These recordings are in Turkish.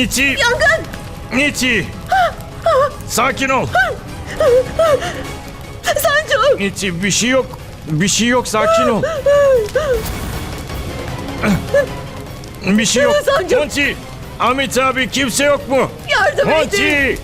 Niti. Yangın! Niti. Sakin ol. Sancu! Niti bir şey yok. Bir şey yok sakin ol. Bir şey yok. Sancı. Monty. Amit abi kimse yok mu? Yardım edin! Monty.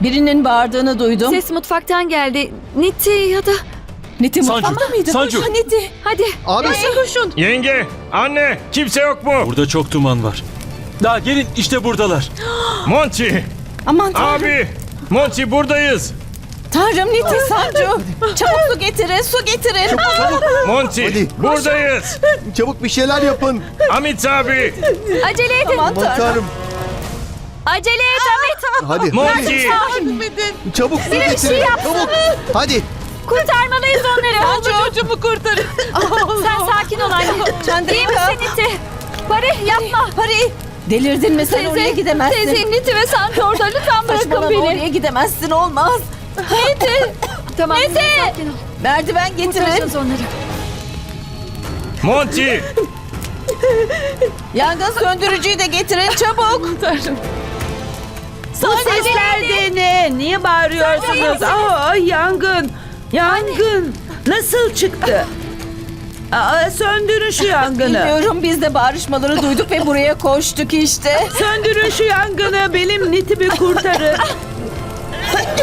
Birinin bağırdığını duydum. Ses mutfaktan geldi. Niti ya da... Niti Sancu, mutfakta mıydı? Sancu. Koşun Niti. Hadi. Abi Koşun. Yenge, anne kimse yok mu? Burada çok duman var. Daha gelin işte buradalar. Monty. Aman tanrım. Abi. Monty buradayız. Tanrım Niti Sancu. Çabuk su getirin su getirin. çabuk Monty Hadi. buradayız. çabuk bir şeyler yapın. Amit abi. Acele edin. Aman Aman tanrım. tanrım. Acele et Amit. Hadi hadi. Monty. Çabuk su Bir şey getirin. yapsın. Çabuk. Hadi. Kurtarmalıyız onları. Çocuğumu kurtarın. Sen sakin ol anne. İyi misin Niti? Pari yapma. Pari. Delirdin mi sen oraya gidemezsin. Teyze Niti ve Santi orada lütfen bırakın Saçmalama beni. oraya gidemezsin olmaz. Niti. Tamam Niti. Sakin ol. Merdiven getirin. Kurtaracağız onları. Monty. Yangın söndürücüyü de getirin çabuk. Bu sesler de ne? Niye bağırıyorsunuz? Aa, yangın! Yangın! Nasıl çıktı? Aa, söndürün şu yangını. Bilmiyorum biz de bağırışmaları duyduk ve buraya koştuk işte. Söndürün şu yangını. Benim nitimi kurtarın.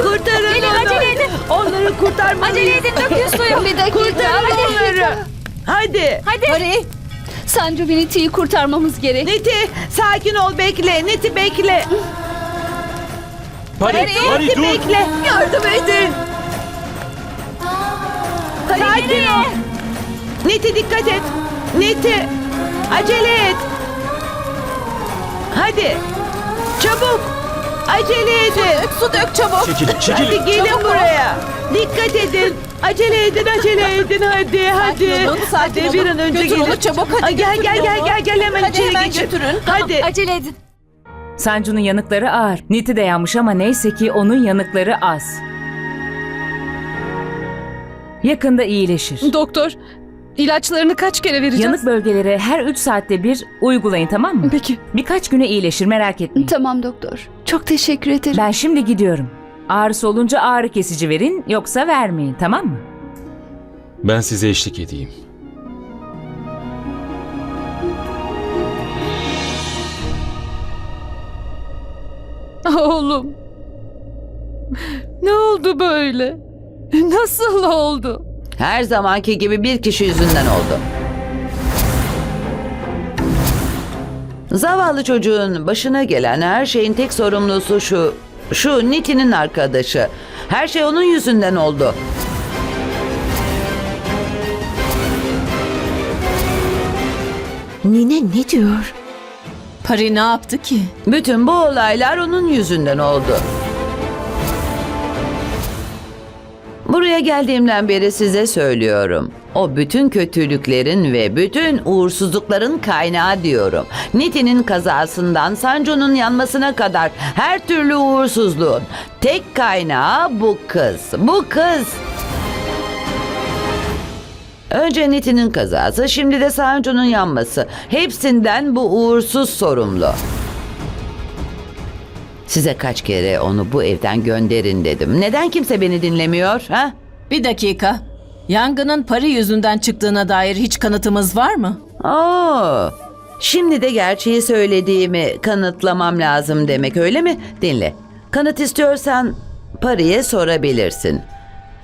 Kurtarın Gelin, onu. acele edin. Onları kurtarmalıyız. Acele edin dökün suyu. Bir dakika. Kurtarın onları. Hadi. Hadi. Pari. Sancu ve Niti'yi kurtarmamız gerek. Niti sakin ol bekle. Niti bekle. Pari, Pari Niti dur. bekle. Yardım edin! Sakin ol. Niti dikkat et. Niti acele et. Hadi. Çabuk. Acele edin. Su dök çabuk. Çekilin, çekilin. Hadi gelin Çabuk ol. buraya. Dikkat edin. Acele edin, acele edin. Hadi, hadi. olun, sakin hadi bir olun. an önce Götür gelin. onu çabuk, hadi Ay, gel, götürün gel, gel, onu. gel, gel hemen Hadi içeri hemen geçin. götürün. Hadi. Acele edin. Sancu'nun yanıkları ağır. Niti de yanmış ama neyse ki onun yanıkları az. Yakında iyileşir. Doktor, ilaçlarını kaç kere vereceğiz? Yanık bölgelere her 3 saatte bir uygulayın tamam mı? Peki. Birkaç güne iyileşir merak etmeyin. Tamam doktor. Çok teşekkür ederim. Ben şimdi gidiyorum. Ağrısı olunca ağrı kesici verin yoksa vermeyin tamam mı? Ben size eşlik edeyim. Oğlum. Ne oldu böyle? Nasıl oldu? Her zamanki gibi bir kişi yüzünden oldu. Zavallı çocuğun başına gelen her şeyin tek sorumlusu şu, şu Niti'nin arkadaşı. Her şey onun yüzünden oldu. Nine ne diyor? Pari ne yaptı ki? Bütün bu olaylar onun yüzünden oldu. Buraya geldiğimden beri size söylüyorum. O bütün kötülüklerin ve bütün uğursuzlukların kaynağı diyorum. Niti'nin kazasından Sancu'nun yanmasına kadar her türlü uğursuzluğun tek kaynağı bu kız. Bu kız. Önce Niti'nin kazası, şimdi de Sancu'nun yanması. Hepsinden bu uğursuz sorumlu. Size kaç kere onu bu evden gönderin dedim. Neden kimse beni dinlemiyor? Ha? Bir dakika. Yangının Pari yüzünden çıktığına dair hiç kanıtımız var mı? Oo. Şimdi de gerçeği söylediğimi kanıtlamam lazım demek öyle mi? Dinle. Kanıt istiyorsan Pari'ye sorabilirsin.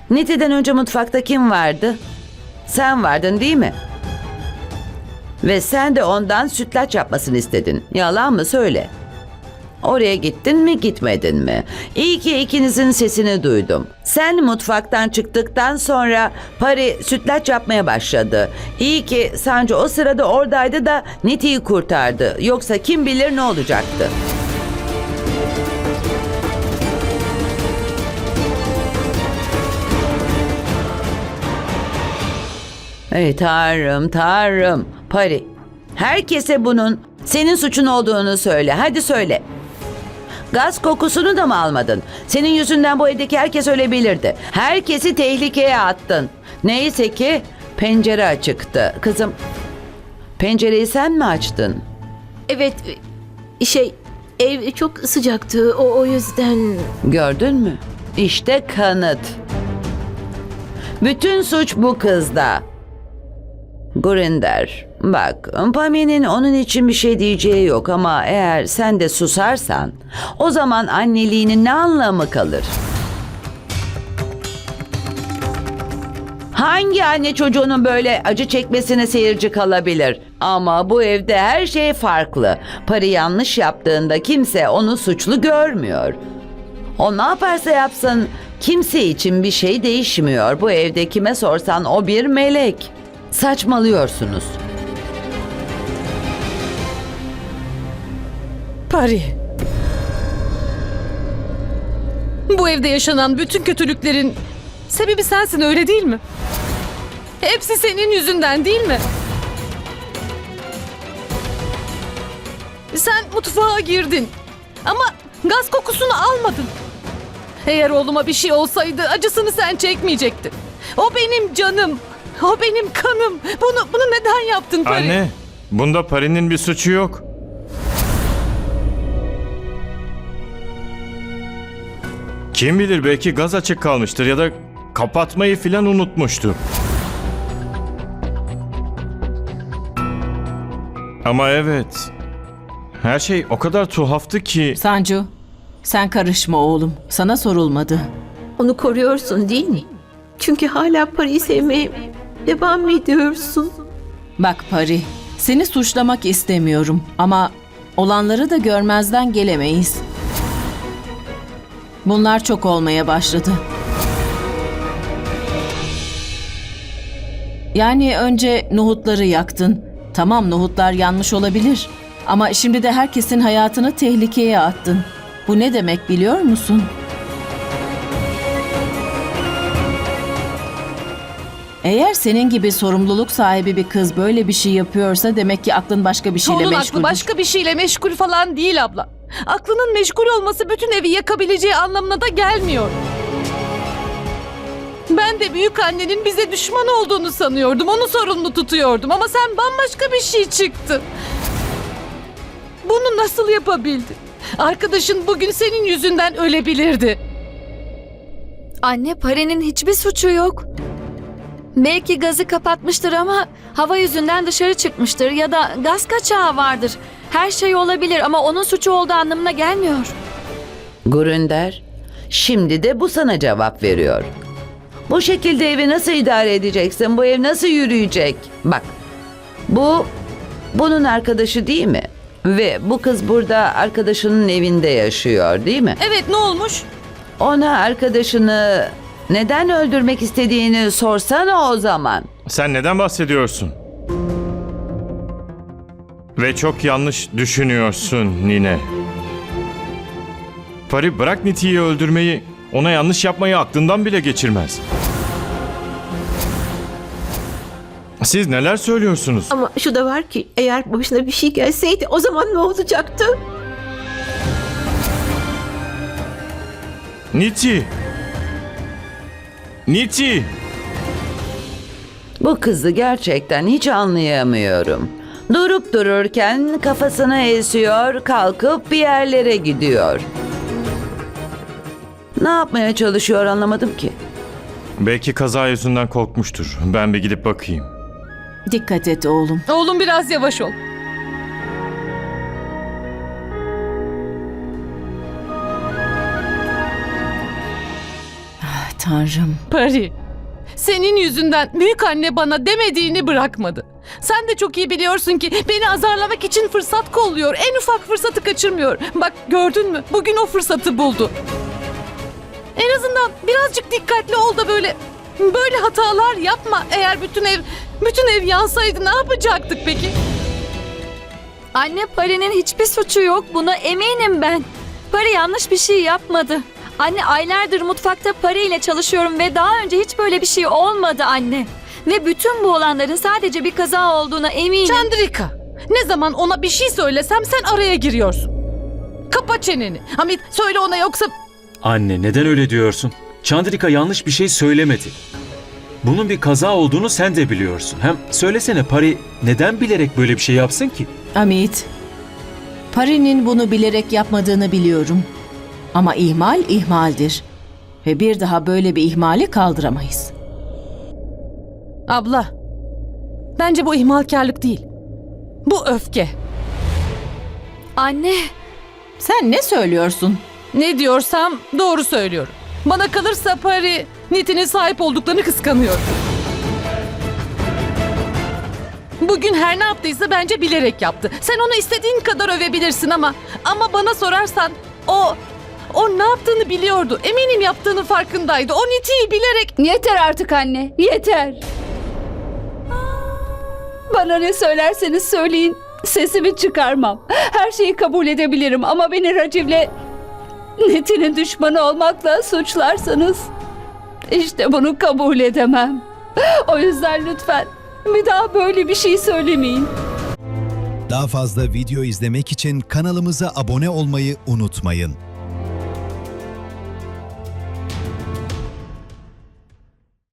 Niti'den önce mutfakta kim vardı? Sen vardın değil mi? Ve sen de ondan sütlaç yapmasını istedin. Yalan mı söyle? Oraya gittin mi gitmedin mi? İyi ki ikinizin sesini duydum. Sen mutfaktan çıktıktan sonra Pari sütlaç yapmaya başladı. İyi ki Sancu o sırada oradaydı da Niti'yi kurtardı. Yoksa kim bilir ne olacaktı. Ey tanrım tanrım. Pari herkese bunun senin suçun olduğunu söyle. Hadi söyle. Gaz kokusunu da mı almadın? Senin yüzünden bu evdeki herkes ölebilirdi. Herkesi tehlikeye attın. Neyse ki pencere açıktı. Kızım, pencereyi sen mi açtın? Evet şey ev çok sıcaktı o, o yüzden. Gördün mü? İşte kanıt. Bütün suç bu kızda. Gurinder, bak Pami'nin onun için bir şey diyeceği yok ama eğer sen de susarsan o zaman anneliğinin ne anlamı kalır? Hangi anne çocuğunun böyle acı çekmesine seyirci kalabilir? Ama bu evde her şey farklı. Parı yanlış yaptığında kimse onu suçlu görmüyor. O ne yaparsa yapsın kimse için bir şey değişmiyor. Bu evde kime sorsan o bir melek. Saçmalıyorsunuz. Pari. Bu evde yaşanan bütün kötülüklerin sebebi sensin öyle değil mi? Hepsi senin yüzünden değil mi? Sen mutfağa girdin ama gaz kokusunu almadın. Eğer oğluma bir şey olsaydı acısını sen çekmeyecektin. O benim canım. O benim kanım. Bunu bunu neden yaptın Pari? Anne, bunda Pari'nin bir suçu yok. Kim bilir belki gaz açık kalmıştır ya da kapatmayı filan unutmuştur. Ama evet. Her şey o kadar tuhaftı ki Sancu, sen karışma oğlum. Sana sorulmadı. Onu koruyorsun değil mi? Çünkü hala parayı sevmeye devam ediyorsun. Bak Pari, seni suçlamak istemiyorum ama olanları da görmezden gelemeyiz. Bunlar çok olmaya başladı. Yani önce nohutları yaktın. Tamam nohutlar yanmış olabilir. Ama şimdi de herkesin hayatını tehlikeye attın. Bu ne demek biliyor musun? Eğer senin gibi sorumluluk sahibi bir kız böyle bir şey yapıyorsa demek ki aklın başka bir şeyle Onun meşgul. aklı başka bir şeyle meşgul falan değil abla. Aklının meşgul olması bütün evi yakabileceği anlamına da gelmiyor. Ben de büyük annenin bize düşman olduğunu sanıyordum. Onu sorumlu tutuyordum ama sen bambaşka bir şey çıktı. Bunu nasıl yapabildin? Arkadaşın bugün senin yüzünden ölebilirdi. Anne Pari'nin hiçbir suçu yok. Belki gazı kapatmıştır ama hava yüzünden dışarı çıkmıştır ya da gaz kaçağı vardır. Her şey olabilir ama onun suçu olduğu anlamına gelmiyor. Gurinder, şimdi de bu sana cevap veriyor. Bu şekilde evi nasıl idare edeceksin? Bu ev nasıl yürüyecek? Bak, bu bunun arkadaşı değil mi? Ve bu kız burada arkadaşının evinde yaşıyor değil mi? Evet ne olmuş? Ona arkadaşını neden öldürmek istediğini sorsana o zaman. sen neden bahsediyorsun? Ve çok yanlış düşünüyorsun Nine. Pari bırak Niti'yi öldürmeyi, ona yanlış yapmayı aklından bile geçirmez. Siz neler söylüyorsunuz? Ama şu da var ki eğer başına bir şey gelseydi o zaman ne olacaktı? Niti! Niti! Bu kızı gerçekten hiç anlayamıyorum. Durup dururken kafasını esiyor, kalkıp bir yerlere gidiyor. Ne yapmaya çalışıyor anlamadım ki. Belki kaza yüzünden korkmuştur. Ben bir gidip bakayım. Dikkat et oğlum. Oğlum biraz yavaş ol. Tanrım. Pari. Senin yüzünden büyük anne bana demediğini bırakmadı. Sen de çok iyi biliyorsun ki beni azarlamak için fırsat kolluyor. En ufak fırsatı kaçırmıyor. Bak gördün mü? Bugün o fırsatı buldu. En azından birazcık dikkatli ol da böyle böyle hatalar yapma. Eğer bütün ev bütün ev yansaydı ne yapacaktık peki? Anne Pari'nin hiçbir suçu yok buna eminim ben. Pari yanlış bir şey yapmadı. Anne aylardır mutfakta Pari ile çalışıyorum ve daha önce hiç böyle bir şey olmadı anne. Ve bütün bu olanların sadece bir kaza olduğuna eminim. Chandrika, ne zaman ona bir şey söylesem sen araya giriyorsun. Kapa çeneni. Hamit söyle ona yoksa Anne neden öyle diyorsun? Chandrika yanlış bir şey söylemedi. Bunun bir kaza olduğunu sen de biliyorsun. Hem söylesene Pari neden bilerek böyle bir şey yapsın ki? Amit, Pari'nin bunu bilerek yapmadığını biliyorum. Ama ihmal ihmaldir. Ve bir daha böyle bir ihmali kaldıramayız. Abla, bence bu ihmalkarlık değil. Bu öfke. Anne, Sen ne söylüyorsun? Ne diyorsam doğru söylüyorum. Bana kalırsa Pari, Nitin'in sahip olduklarını kıskanıyor. Bugün her ne yaptıysa bence bilerek yaptı. Sen onu istediğin kadar övebilirsin ama ama bana sorarsan o o ne yaptığını biliyordu. Eminim yaptığının farkındaydı. O Niti'yi bilerek Yeter artık anne, yeter. Bana ne söylerseniz söyleyin, sesimi çıkarmam. Her şeyi kabul edebilirim ama beni Raciv'le Nitin'in düşmanı olmakla suçlarsanız işte bunu kabul edemem. O yüzden lütfen bir daha böyle bir şey söylemeyin. Daha fazla video izlemek için kanalımıza abone olmayı unutmayın.